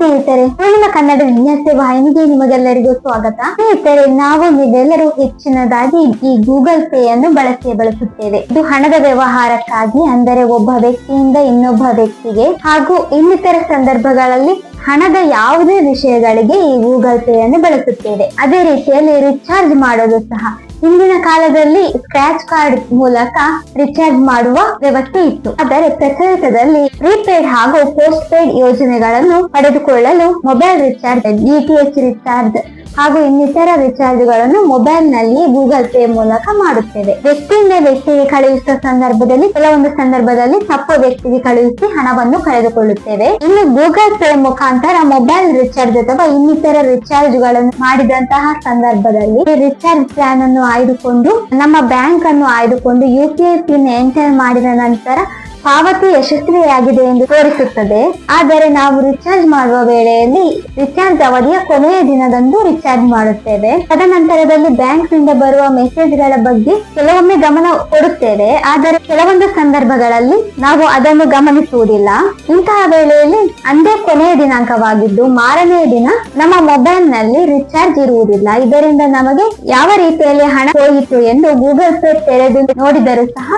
ಸ್ನೇಹಿತರೆ ಪೂರ್ಣಿಮಾ ಕನ್ನಡ ವಿನ್ಯಾಸ ವಾಹಿನಿಗೆ ನಿಮಗೆಲ್ಲರಿಗೂ ಸ್ವಾಗತ. ಸ್ನೇಹಿತರೆ, ನಾವು ನೀವೆಲ್ಲರೂ ಹೆಚ್ಚಿನದಾಗಿ ಈ ಗೂಗಲ್ ಪೇ ಅನ್ನು ಬಳಸಿ ಬಳಸುತ್ತೇವೆ. ಇದು ಹಣದ ವ್ಯವಹಾರಕ್ಕಾಗಿ, ಅಂದರೆ ಒಬ್ಬ ವ್ಯಕ್ತಿಯಿಂದ ಇನ್ನೊಬ್ಬ ವ್ಯಕ್ತಿಗೆ, ಹಾಗೂ ಇನ್ನಿತರ ಸಂದರ್ಭಗಳಲ್ಲಿ ಹಣದ ಯಾವುದೇ ವಿಷಯಗಳಿಗೆ ಈ ಗೂಗಲ್ ಪೇ ಅನ್ನು ಬಳಸುತ್ತೇವೆ. ಅದೇ ರೀತಿಯಲ್ಲಿ ರಿಚಾರ್ಜ್ ಮಾಡೋದು ಸಹ. ಹಿಂದಿನ ಕಾಲದಲ್ಲಿ ಸ್ಕ್ರಾಚ್ ಕಾರ್ಡ್ ಮೂಲಕ ರಿಚಾರ್ಜ್ ಮಾಡುವ ವ್ಯವಸ್ಥೆ ಇತ್ತು. ಆದರೆ ಪ್ರಚಲಿತದಲ್ಲಿ ಪ್ರೀಪೇಡ್ ಹಾಗೂ ಪೋಸ್ಟ್ ಪೇಡ್ ಯೋಜನೆಗಳನ್ನು ಪಡೆದುಕೊಳ್ಳಲು ಮೊಬೈಲ್ ರಿಚಾರ್ಜ್ ಡಿಟಿಎಚ್ ರಿಚಾರ್ಜ್ ಹಾಗೂ ಇನ್ನಿತರ ರಿಚಾರ್ಜ್ಗಳನ್ನು ಮೊಬೈಲ್ನಲ್ಲಿ ಗೂಗಲ್ ಪೇ ಮೂಲಕ ಮಾಡುತ್ತೇವೆ. ವ್ಯಕ್ತಿಯಿಂದ ವ್ಯಕ್ತಿಗೆ ಕಳುಹಿಸುವ ಸಂದರ್ಭದಲ್ಲಿ, ಕೆಲವೊಂದು ಸಂದರ್ಭದಲ್ಲಿ ತಪ್ಪು ವ್ಯಕ್ತಿಗೆ ಕಳುಹಿಸಿ ಹಣವನ್ನು ಕಳೆದುಕೊಳ್ಳುತ್ತೇವೆ. ಇನ್ನು ಗೂಗಲ್ ಪೇ ಮುಖಾಂತರ ಮೊಬೈಲ್ ರಿಚಾರ್ಜ್ ಅಥವಾ ಇನ್ನಿತರ ರಿಚಾರ್ಜ್ಗಳನ್ನು ಮಾಡಿದಂತಹ ಸಂದರ್ಭದಲ್ಲಿ ರಿಚಾರ್ಜ್ ಪ್ಲಾನ್ ಅನ್ನು ಆಯ್ದುಕೊಂಡು, ನಮ್ಮ ಬ್ಯಾಂಕ್ ಅನ್ನು ಆಯ್ದುಕೊಂಡು U P I pin enter ಮಾಡಿದ ನಂತರ ಪಾವತಿ ಯಶಸ್ವಿಯಾಗಿದೆ ಎಂದು ತೋರಿಸುತ್ತದೆ. ಆದರೆ ನಾವು ರಿಚಾರ್ಜ್ ಮಾಡುವ ವೇಳೆಯಲ್ಲಿ ರಿಚಾರ್ಜ್ ಅವಧಿಯ ಕೊನೆಯ ದಿನದಂದು ರಿಚಾರ್ಜ್ ಮಾಡುತ್ತೇವೆ. ತದನಂತರದಲ್ಲಿ ಬ್ಯಾಂಕ್ನಿಂದ ಬರುವ ಮೆಸೇಜ್ಗಳ ಬಗ್ಗೆ ಕೆಲವೊಮ್ಮೆ ಗಮನ ಕೊಡುತ್ತೇವೆ. ಆದರೆ ಕೆಲವೊಂದು ಸಂದರ್ಭಗಳಲ್ಲಿ ನಾವು ಅದನ್ನು ಗಮನಿಸುವುದಿಲ್ಲ. ಇಂತಹ ವೇಳೆಯಲ್ಲಿ ಅಂದೇ ಕೊನೆಯ ದಿನಾಂಕವಾಗಿದ್ದು ಮಾರನೆಯ ದಿನ ನಮ್ಮ ಮೊಬೈಲ್ನಲ್ಲಿ ರಿಚಾರ್ಜ್ ಇರುವುದಿಲ್ಲ. ಇದರಿಂದ ನಮಗೆ ಯಾವ ರೀತಿಯಲ್ಲಿ ಹಣ ಹೋಯಿತು ಎಂದು ಗೂಗಲ್ ಪೇ ತೆರೆದು ನೋಡಿದರೂ ಸಹ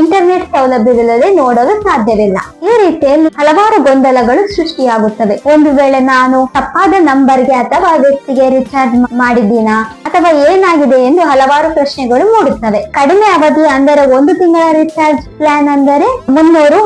ಇಂಟರ್ನೆಟ್ ಸೌಲಭ್ಯವಿಲ್ಲದೆ ನೋಡಲು ಸಾಧ್ಯವಿಲ್ಲ. ಈ ರೀತಿಯಲ್ಲಿ ಹಲವಾರು ಗೊಂದಲಗಳು ಸೃಷ್ಟಿಯಾಗುತ್ತವೆ. ಒಂದು ವೇಳೆ ನಾನು ತಪ್ಪಾದ ನಂಬರ್ಗೆ ಅಥವಾ ವ್ಯಕ್ತಿಗೆ ರಿಚಾರ್ಜ್ ಮಾಡಿದ್ದೀನಾ? ಅಥವಾ ಏನಾಗಿದೆ ಎಂದು ಹಲವಾರು ಪ್ರಶ್ನೆಗಳು ಮೂಡುತ್ತವೆ. ಕಡಿಮೆ ಅವಧಿ ಅಂದರೆ ಒಂದು ತಿಂಗಳ ರಿಚಾರ್ಜ್ ಪ್ಲಾನ್ ಅಂದರೆ ಮುನ್ನೂರು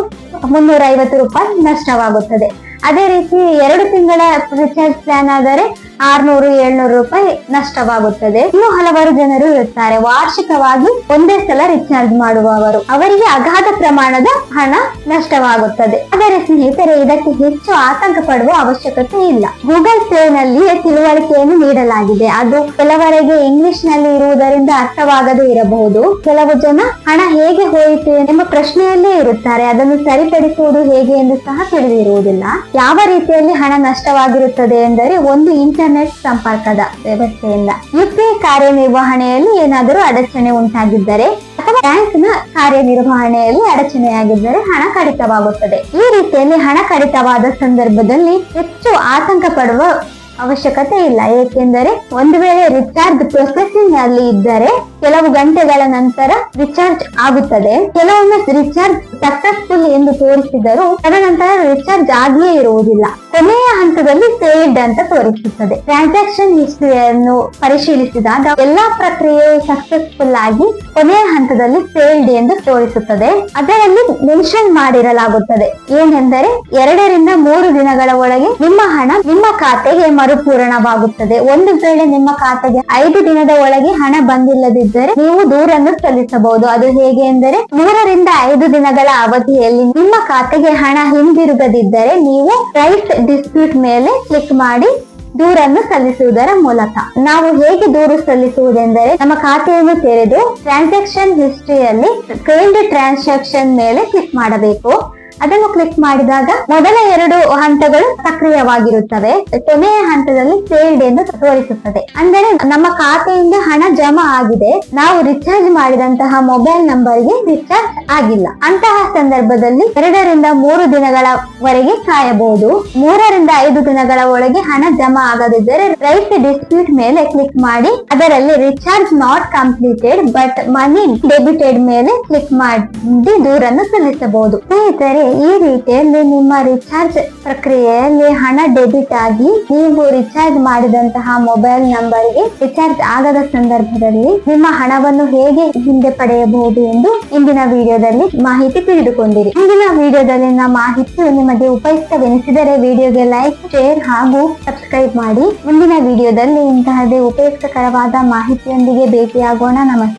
ಮುನ್ನೂರ ಐವತ್ತು ರೂಪಾಯಿ ನಷ್ಟವಾಗುತ್ತದೆ. ಅದೇ ರೀತಿ ಎರಡು ತಿಂಗಳ ರಿಚಾರ್ಜ್ ಪ್ಲಾನ್ ಆದರೆ ಆರ್ನೂರು, ಏಳ್ನೂರು ರೂಪಾಯಿ ನಷ್ಟವಾಗುತ್ತದೆ. ಇನ್ನು ಹಲವಾರು ಜನರು ಇರುತ್ತಾರೆ. ವಾರ್ಷಿಕವಾಗಿ ಒಂದೇ ಸಲ ರಿಚಾರ್ಜ್ ಮಾಡುವವರು. ಅವರಿಗೆ ಅಗಾಧ ಪ್ರಮಾಣದ ಹಣ ನಷ್ಟವಾಗುತ್ತದೆ. ಆದರೆ ಸ್ನೇಹಿತರೆ, ಇದಕ್ಕೆ ಹೆಚ್ಚು ಆತಂಕ ಪಡುವ ಅವಶ್ಯಕತೆ ಇಲ್ಲ. ಗೂಗಲ್ ಪೇ ನಲ್ಲಿಯೇ ತಿಳುವಳಿಕೆಯನ್ನು ನೀಡಲಾಗಿದೆ. ಅದು ಕೆಲವರಿಗೆ ಇಂಗ್ಲಿಷ್ನಲ್ಲಿ ಇರುವುದರಿಂದ ಅರ್ಥವಾಗದೇ ಇರಬಹುದು. ಕೆಲವು ಜನ ಹಣ ಹೇಗೆ ಹೋಯಿತು ಎಂಬ ಪ್ರಶ್ನೆಯಲ್ಲೇ ಇರುತ್ತಾರೆ. ಅದನ್ನು ಸರಿಪಡಿಸುವುದು ಹೇಗೆ ಎಂದು ಸಹ ತಿಳಿದಿರುವುದಿಲ್ಲ. ಯಾವ ರೀತಿಯಲ್ಲಿ ಹಣ ನಷ್ಟವಾಗಿರುತ್ತದೆ ಎಂದರೆ, ಒಂದು ಇಂಟರ್ನೆಟ್ ಸಂಪರ್ಕದ ವ್ಯವಸ್ಥೆಯಿಂದ ಯುಪಿಐ ಕಾರ್ಯನಿರ್ವಹಣೆಯಲ್ಲಿ ಏನಾದರೂ ಅಡಚಣೆ ಉಂಟಾಗಿದ್ದರೆ ಅಥವಾ ಬ್ಯಾಂಕ್ನ ಕಾರ್ಯನಿರ್ವಹಣೆಯಲ್ಲಿ ಅಡಚಣೆಯಾಗಿದ್ದರೆ ಹಣ ಕಡಿತವಾಗುತ್ತದೆ. ಈ ರೀತಿಯಲ್ಲಿ ಹಣ ಕಡಿತವಾದ ಸಂದರ್ಭದಲ್ಲಿ ಹೆಚ್ಚು ಆತಂಕ ಪಡುವ ಅವಶ್ಯಕತೆ ಇಲ್ಲ. ಏಕೆಂದರೆ ಒಂದು ವೇಳೆ ರಿಚಾರ್ಜ್ ಪ್ರೊಸೆಸಿಂಗ್ ಅಲ್ಲಿ ಇದ್ದರೆ ಕೆಲವು ಗಂಟೆಗಳ ನಂತರ ರಿಚಾರ್ಜ್ ಆಗುತ್ತದೆ. ಕೆಲವೊಮ್ಮೆ ರಿಚಾರ್ಜ್ ಸಕ್ಸಸ್ಫುಲ್ ಎಂದು ತೋರಿಸಿದರೂ ತದನಂತರ ರಿಚಾರ್ಜ್ ಆಗಿಯೇ ಇರುವುದಿಲ್ಲ. ಕೊನೆಯ ಹಂತದಲ್ಲಿ ಸೇವ್ಡ್ ಅಂತ ತೋರಿಸುತ್ತದೆ. ಟ್ರಾನ್ಸಾಕ್ಷನ್ ಹಿಸ್ಟ್ರಿಯನ್ನು ಪರಿಶೀಲಿಸಿದಾಗ ಎಲ್ಲಾ ಪ್ರಕ್ರಿಯೆ ಸಕ್ಸಸ್ಫುಲ್ ಆಗಿ ಕೊನೆಯ ಹಂತದಲ್ಲಿ ಫೇಲ್ಡ್ ಎಂದು ತೋರಿಸುತ್ತದೆ. ಅದರಲ್ಲಿ ಮೆನ್ಷನ್ ಮಾಡಿರಲಾಗುತ್ತದೆ. ಏನೆಂದರೆ ಎರಡರಿಂದ ಮೂರು ದಿನಗಳ ಒಳಗೆ ನಿಮ್ಮ ಹಣ ನಿಮ್ಮ ಖಾತೆಗೆ ಮರುಪೂರಣವಾಗುತ್ತದೆ. ಒಂದು ವೇಳೆ ನಿಮ್ಮ ಖಾತೆಗೆ ಐದು ದಿನದ ಒಳಗೆ ಹಣ ಬಂದಿಲ್ಲದಿದ್ದರೆ ನೀವು ದೂರನ್ನು ಸಲ್ಲಿಸಬಹುದು ಅದು ಹೇಗೆ ಎಂದರೆ, ಮೂರರಿಂದ ಐದು ದಿನಗಳ ಅವಧಿಯಲ್ಲಿ ನಿಮ್ಮ ಖಾತೆಗೆ ಹಣ ಹಿಂದಿರುಗದಿದ್ದರೆ ನೀವು ರೈಟ್ ಡಿಸ್ಪ್ಯೂಟ್ ಮೇಲೆ ಕ್ಲಿಕ್ ಮಾಡಿ ದೂರನ್ನು ಸಲ್ಲಿಸುವುದರ ಮೂಲಕ. ನಾವು ಹೇಗೆ ದೂರು ಸಲ್ಲಿಸುವುದೆಂದರೆ ನಮ್ಮ ಖಾತೆಯನ್ನು ತೆರೆದು ಟ್ರಾನ್ಸಾಕ್ಷನ್ ಹಿಸ್ಟ್ರಿಯಲ್ಲಿ ಫೇಲ್ಡ್ ಟ್ರಾನ್ಸಾಕ್ಷನ್ ಮೇಲೆ ಕ್ಲಿಕ್ ಮಾಡಬೇಕು. ಅದನ್ನು ಕ್ಲಿಕ್ ಮಾಡಿದಾಗ ಮೊದಲ ಎರಡು ಹಂತಗಳು ಸಕ್ರಿಯವಾಗಿರುತ್ತವೆ. ಕೊನೆಯ ಹಂತದಲ್ಲಿ ಸೇಲ್ಡ್ ಎಂದು ತೋರಿಸುತ್ತದೆ. ಅಂದರೆ ನಮ್ಮ ಖಾತೆಯಿಂದ ಹಣ ಜಮಾ ಆಗಿದೆ. ನಾವು ರಿಚಾರ್ಜ್ ಮಾಡಿದಂತಹ ಮೊಬೈಲ್ ನಂಬರ್ಗೆ ರಿಚಾರ್ಜ್ ಆಗಿಲ್ಲ. ಅಂತಹ ಸಂದರ್ಭದಲ್ಲಿ ಎರಡರಿಂದ ಮೂರು ದಿನಗಳವರೆಗೆ ಕಾಯಬಹುದು. ಮೂರರಿಂದ ಐದು ದಿನಗಳ ಒಳಗೆ ಹಣ ಜಮಾ ಆಗದಿದ್ದರೆ ರೈಟ್ ಡಿಸ್ಪ್ಯೂಟ್ ಮೇಲೆ ಕ್ಲಿಕ್ ಮಾಡಿ, ಅದರಲ್ಲಿ recharge not completed but money debited ಮೇಲೆ ಕ್ಲಿಕ್ ಮಾಡಿ ದೂರನ್ನು ಸಲ್ಲಿಸಬಹುದು. ಸ್ನೇಹಿತರೆ ಈ ರೀತಿಯಲ್ಲಿ ನಿಮ್ಮ ರಿಚಾರ್ಜ್ ಪ್ರಕ್ರಿಯೆಯಲ್ಲಿ ಹಣ ಡೆಬಿಟ್ ಆಗಿ ನೀವು ರಿಚಾರ್ಜ್ ಮಾಡಿದಂತಹ ಮೊಬೈಲ್ ನಂಬರ್ಗೆ ರಿಚಾರ್ಜ್ ಆಗದ ಸಂದರ್ಭದಲ್ಲಿ ನಿಮ್ಮ ಹಣವನ್ನು ಹೇಗೆ ಹಿಂದೆ ಪಡೆಯಬಹುದು ಎಂದು ಇಂದಿನ ವಿಡಿಯೋದಲ್ಲಿ ಮಾಹಿತಿ ತಿಳಿದುಕೊಂಡಿರಿ. ಇಂದಿನ ವಿಡಿಯೋದಲ್ಲಿನ ಮಾಹಿತಿಯು ನಿಮಗೆ ಉಪಯುಕ್ತವೆನಿಸಿದರೆ ವಿಡಿಯೋಗೆ ಲೈಕ್ ಶೇರ್ ಹಾಗೂ ಸಬ್ಸ್ಕ್ರೈಬ್ ಮಾಡಿ. ಮುಂದಿನ ವಿಡಿಯೋದಲ್ಲಿ ಇಂತಹದೇ ಉಪಯುಕ್ತಕರವಾದ ಮಾಹಿತಿಯೊಂದಿಗೆ ಭೇಟಿಯಾಗೋಣ. ನಮಸ್ತೆ.